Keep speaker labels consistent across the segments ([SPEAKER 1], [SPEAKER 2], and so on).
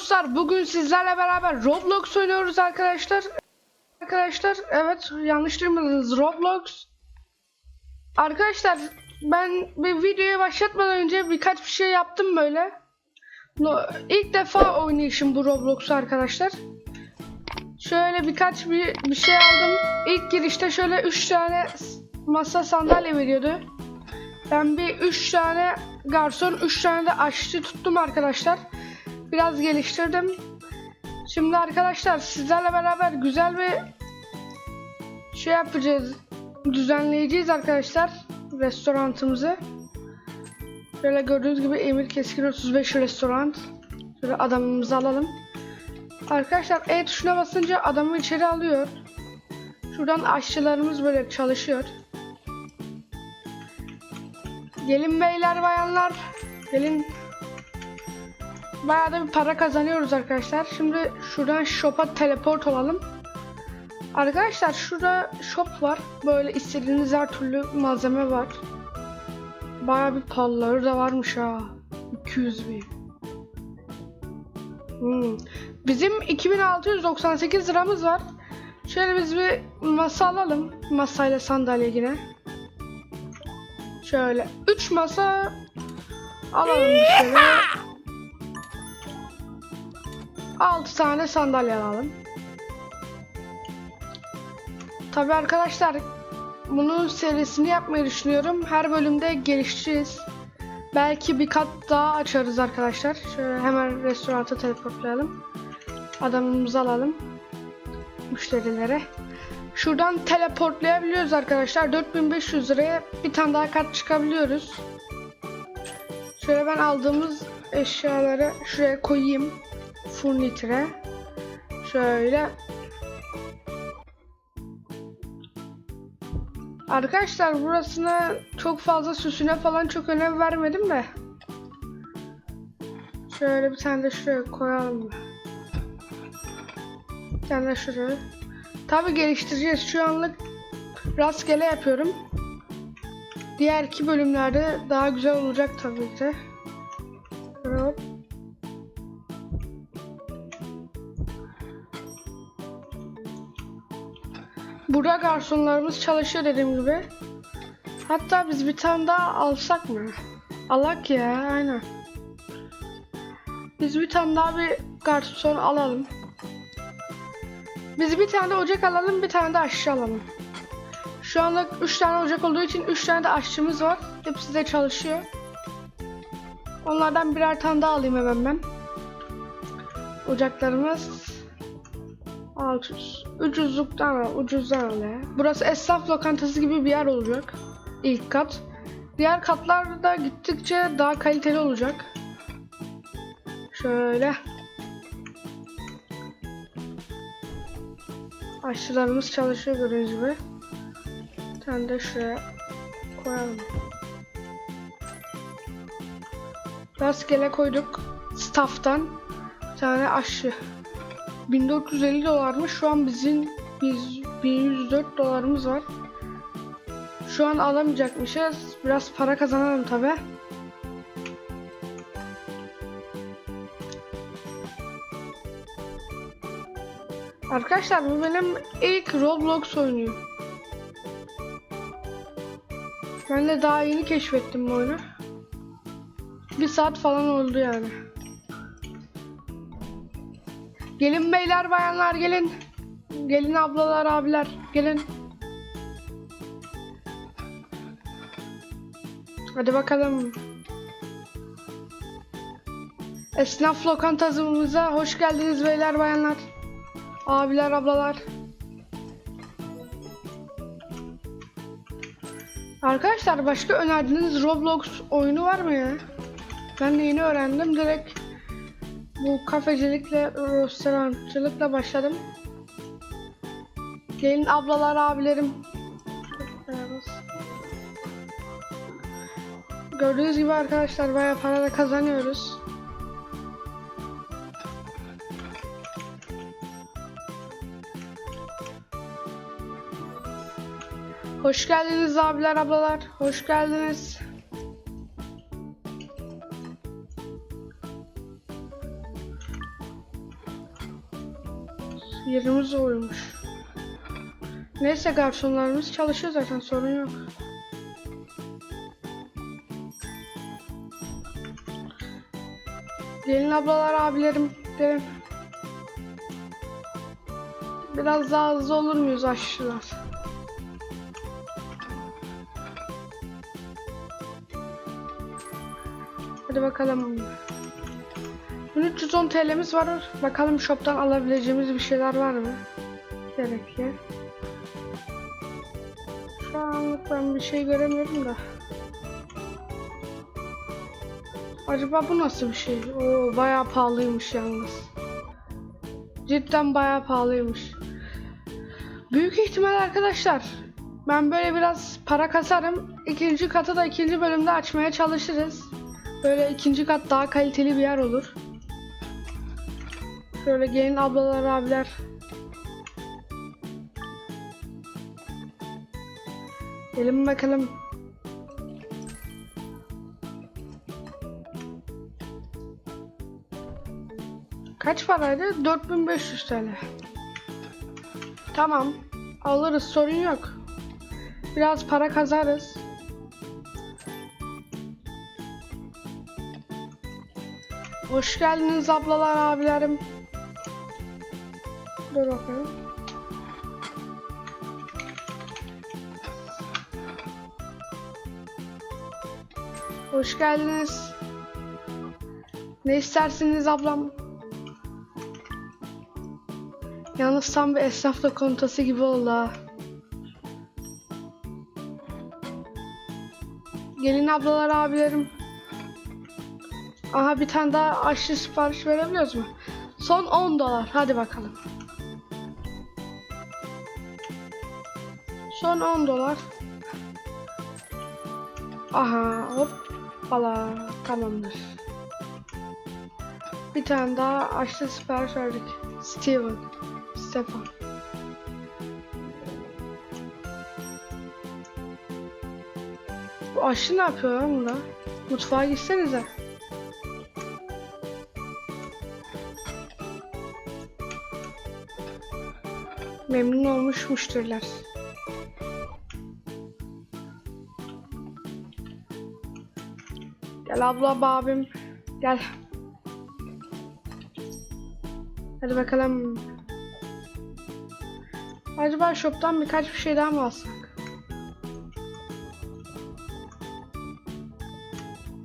[SPEAKER 1] dostlar bugün sizlerle beraber Roblox oynuyoruz arkadaşlar. Arkadaşlar evet yanlış duymadınız Roblox. Arkadaşlar ben bir videoya başlatmadan önce birkaç bir şey yaptım böyle. No, ilk defa oynayışım bu Roblox'u arkadaşlar. Şöyle birkaç bir, bir şey aldım. İlk girişte şöyle 3 tane masa sandalye veriyordu. Ben bir 3 tane garson 3 tane de aşçı tuttum arkadaşlar. Biraz geliştirdim. Şimdi arkadaşlar sizlerle beraber güzel bir şey yapacağız. Düzenleyeceğiz arkadaşlar restoranımızı. Böyle gördüğünüz gibi Emir Keskin 35 restoran. Şöyle adamımızı alalım. Arkadaşlar E tuşuna basınca adamı içeri alıyor. Şuradan aşçılarımız böyle çalışıyor. Gelin beyler bayanlar. Gelin. Bayağı da bir para kazanıyoruz arkadaşlar. Şimdi şuradan shop'a teleport olalım. Arkadaşlar şurada shop var. Böyle istediğiniz her türlü malzeme var. Bayağı bir pahalıları da varmış ha. 200 bin. Hmm. Bizim 2698 liramız var. Şöyle biz bir masa alalım. Masayla sandalye yine. Şöyle 3 masa alalım şöyle. 6 tane sandalye alalım. Tabi arkadaşlar bunun serisini yapmayı düşünüyorum. Her bölümde geliştireceğiz. Belki bir kat daha açarız arkadaşlar. Şöyle hemen restoranta teleportlayalım. Adamımızı alalım. Müşterilere. Şuradan teleportlayabiliyoruz arkadaşlar. 4500 liraya bir tane daha kat çıkabiliyoruz. Şöyle ben aldığımız eşyaları şuraya koyayım. Furniture. Şöyle. Arkadaşlar burasına çok fazla süsüne falan çok önem vermedim de. Şöyle bir tane de şuraya koyalım. Bir tane de şuraya. Tabi geliştireceğiz. Şu anlık rastgele yapıyorum. Diğer iki bölümlerde daha güzel olacak tabii ki. Hop. Burada garsonlarımız çalışıyor dediğim gibi. Hatta biz bir tane daha alsak mı? Alak ya aynen. Biz bir tane daha bir garson alalım. Biz bir tane ocak alalım, bir tane de aşçı alalım. Şu anda 3 tane ocak olduğu için 3 tane de aşçımız var. Hepsi de çalışıyor. Onlardan birer tane daha alayım hemen ben. Ocaklarımız 600. Ucuzluktan al, ucuzdan al ya. Burası esnaf lokantası gibi bir yer olacak. İlk kat. Diğer katlar da gittikçe daha kaliteli olacak. Şöyle. Aşçılarımız çalışıyor gördüğünüz gibi. Bir de şuraya koyalım. Rastgele koyduk. Staff'tan bir tane aşçı. 1450 dolarmış. Şu an bizim biz 1104 dolarımız var. Şu an alamayacakmışız. Biraz para kazanalım tabi. Arkadaşlar bu benim ilk Roblox oyunu. Ben de daha yeni keşfettim bu oyunu. Bir saat falan oldu yani. Gelin beyler bayanlar gelin. Gelin ablalar abiler gelin. Hadi bakalım. Esnaf lokantamıza hoş geldiniz beyler bayanlar. Abiler ablalar. Arkadaşlar başka önerdiğiniz Roblox oyunu var mı ya? Ben de yeni öğrendim. Direkt bu kafecilikle, restorancılıkla başladım. Gelin ablalar, abilerim. Gördüğünüz gibi arkadaşlar bayağı para da kazanıyoruz. Hoş geldiniz abiler, ablalar. Hoş geldiniz. Yerimiz oymuş. Neyse garsonlarımız çalışıyor zaten sorun yok. Gelin ablalar abilerim derim. Biraz daha hızlı olur muyuz aşçılar? Hadi bakalım. 1310 TL'miz var. Bakalım shop'tan alabileceğimiz bir şeyler var mı? Gerekli. Şu anlık ben bir şey göremiyorum da. Acaba bu nasıl bir şey? Oo bayağı pahalıymış yalnız. Cidden bayağı pahalıymış. Büyük ihtimal arkadaşlar ben böyle biraz para kasarım. İkinci katı da ikinci bölümde açmaya çalışırız. Böyle ikinci kat daha kaliteli bir yer olur. Şöyle gelin ablalar abiler. Gelin bakalım. Kaç paraydı? 4500 TL. Tamam. Alırız sorun yok. Biraz para kazarız. Hoş geldiniz ablalar abilerim. Dur bakalım. Hoş geldiniz. Ne istersiniz ablam? Yalnız tam bir esnaf lokantası gibi oldu ha. Gelin ablalar abilerim. Aha bir tane daha aşçı sipariş verebiliyoruz mu? Son 10 dolar. Hadi bakalım. Son 10 dolar. Aha hop. Valla tamamdır. Bir tane daha aşçı sipariş verdik. Steven. Stefan. Bu aşçı ne yapıyor lan burada? Mutfağa gitsenize. Memnun olmuş müşteriler. Gel abla abim. Gel. Hadi bakalım. Acaba shop'tan birkaç bir şey daha mı alsak?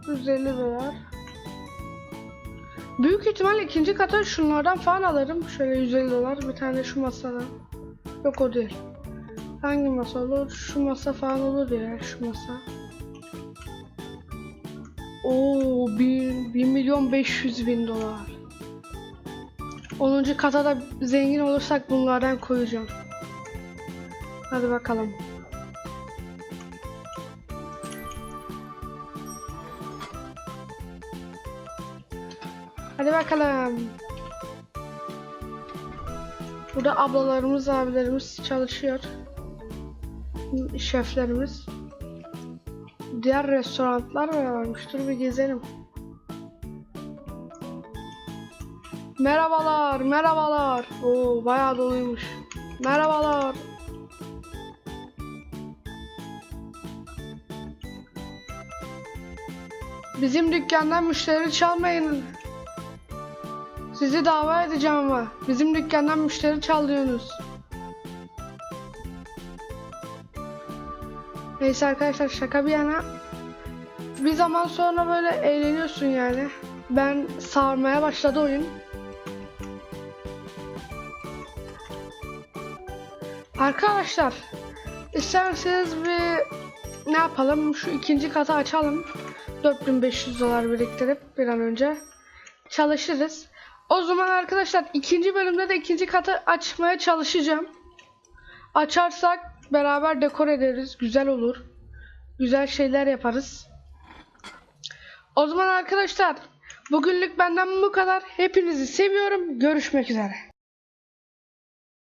[SPEAKER 1] 150 dolar. Büyük ihtimalle ikinci kata şunlardan falan alırım. Şöyle 150 dolar. Bir tane şu masadan. Yok o değil. Hangi masa olur? Şu masa falan olur ya şu masa. Oo 1, 1 milyon 500 bin dolar. 10. kata da zengin olursak bunlardan koyacağım. Hadi bakalım. Hadi bakalım. Burada ablalarımız, abilerimiz çalışıyor. Şeflerimiz. Diğer restoranlar mı varmış? Dur bir gezelim. Merhabalar, merhabalar. Oo, bayağı doluymuş. Merhabalar. Bizim dükkandan müşteri çalmayın. Sizi dava edeceğim ama. Bizim dükkandan müşteri çalıyorsunuz. Neyse arkadaşlar şaka bir yana. Bir zaman sonra böyle eğleniyorsun yani. Ben sarmaya başladı oyun. Arkadaşlar isterseniz bir ne yapalım şu ikinci katı açalım 4500 dolar biriktirip bir an önce çalışırız o zaman arkadaşlar ikinci bölümde de ikinci katı açmaya çalışacağım açarsak beraber dekor ederiz. Güzel olur. Güzel şeyler yaparız. O zaman arkadaşlar bugünlük benden bu kadar. Hepinizi seviyorum. Görüşmek üzere